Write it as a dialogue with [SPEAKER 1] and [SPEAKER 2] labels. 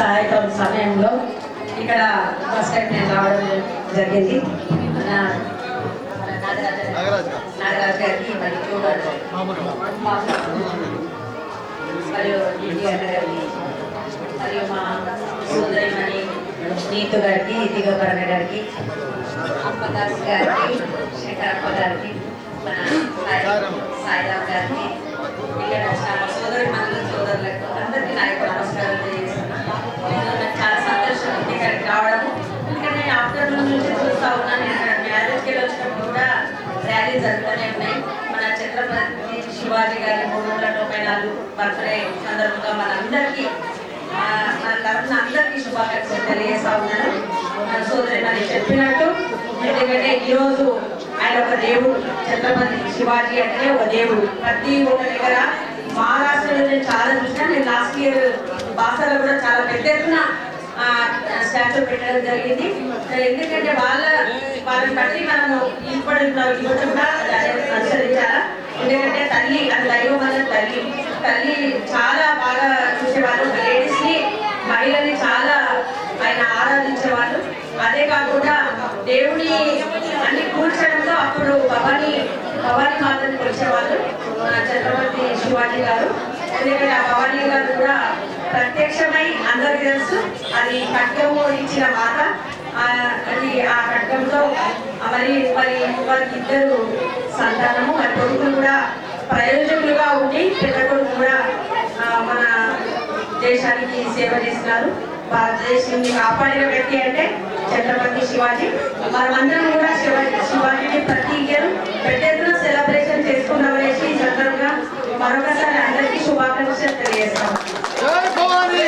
[SPEAKER 1] సాయంత్రం సమయంలో ఇక్కడ ఫస్ట్ టైం నేను రావడం జరిగింది. మన మన గారికి మరి చూడాలి మరియు మరియు మా సోదరిమణి నీతు గారికి దిగపరణ గారికి అప్పదాస్ గారికి శంకరప్ప గారికి నేను ఆఫ్టర్నూన్ నుంచి చూస్తా ఉన్నాను. మ్యారేజ్కి వచ్చినప్పుడు కూడా ర్యాలీ జరుగుతూనే ఉన్నాయి. మన ఛత్రపతి శివాజీ గారి మూడు వందల తొంభై నాలుగు బర్త్డే సందర్భంగా మనందరికీ ఆ, మన తరఫున అందరికీ శుభాకాంక్షలు తెలియజేస్తా ఉన్నాను. మన సోదరి మరి చెప్పినట్టు ఎందుకంటే ఈరోజు ఆయన ఒక దేవుడు ఛత్రపతి శివాజీ అంటే ఒక దేవుడు. ప్రతి ఒక్క దగ్గర మహారాష్ట్రలో నేను చాలా చూసినా నేను లాస్ట్ ఇయర్ బాసాలో కూడా చాలా పెద్ద ఎత్తున స్టాచ్యూ పెట్టడం జరిగింది ఎందుకంటే వాళ్ళ వాళ్ళని బట్టి మనము ఇంపార్టెంట్ యువత కూడా దాన్ని అనుసరించాలా ఎందుకంటే తల్లి అది దైవం అన్న తల్లి తల్లి చాలా బాగా చూసేవాళ్ళు లేడీస్ని మహిళని చాలా ఆయన ఆరాధించేవాళ్ళు అదే కాకుండా దేవుని అన్ని కూర్చడంలో అప్పుడు భవాని భవాని మాతని కొలిచేవాళ్ళు చక్రవర్తి ఛత్రపతి శివాజీ గారు. ఎందుకంటే ఆ భవానీ గారు కూడా ప్రత్యక్షమై అందరికి తెలుసు. అది ఖడ్గము ఇచ్చిన మాట. అది ఆ ఖడ్గంతో మరి మరి వారికి ఇద్దరు సంతానము. మరి కొడుకులు కూడా ప్రయోజకులుగా ఉండి పెద్ద కొడుకు కూడా మన దేశానికి సేవ చేస్తున్నారు. భారతదేశాన్ని కాపాడిన వ్యక్తి అంటే ఛత్రపతి శివాజీ. మనమందరం కూడా శివాజీ శివాజీకి ప్రతి ఇయర్ పెద్ద అందరికీ శుభాకాంక్షలు తెలియజేస్తాం
[SPEAKER 2] జై భవానీ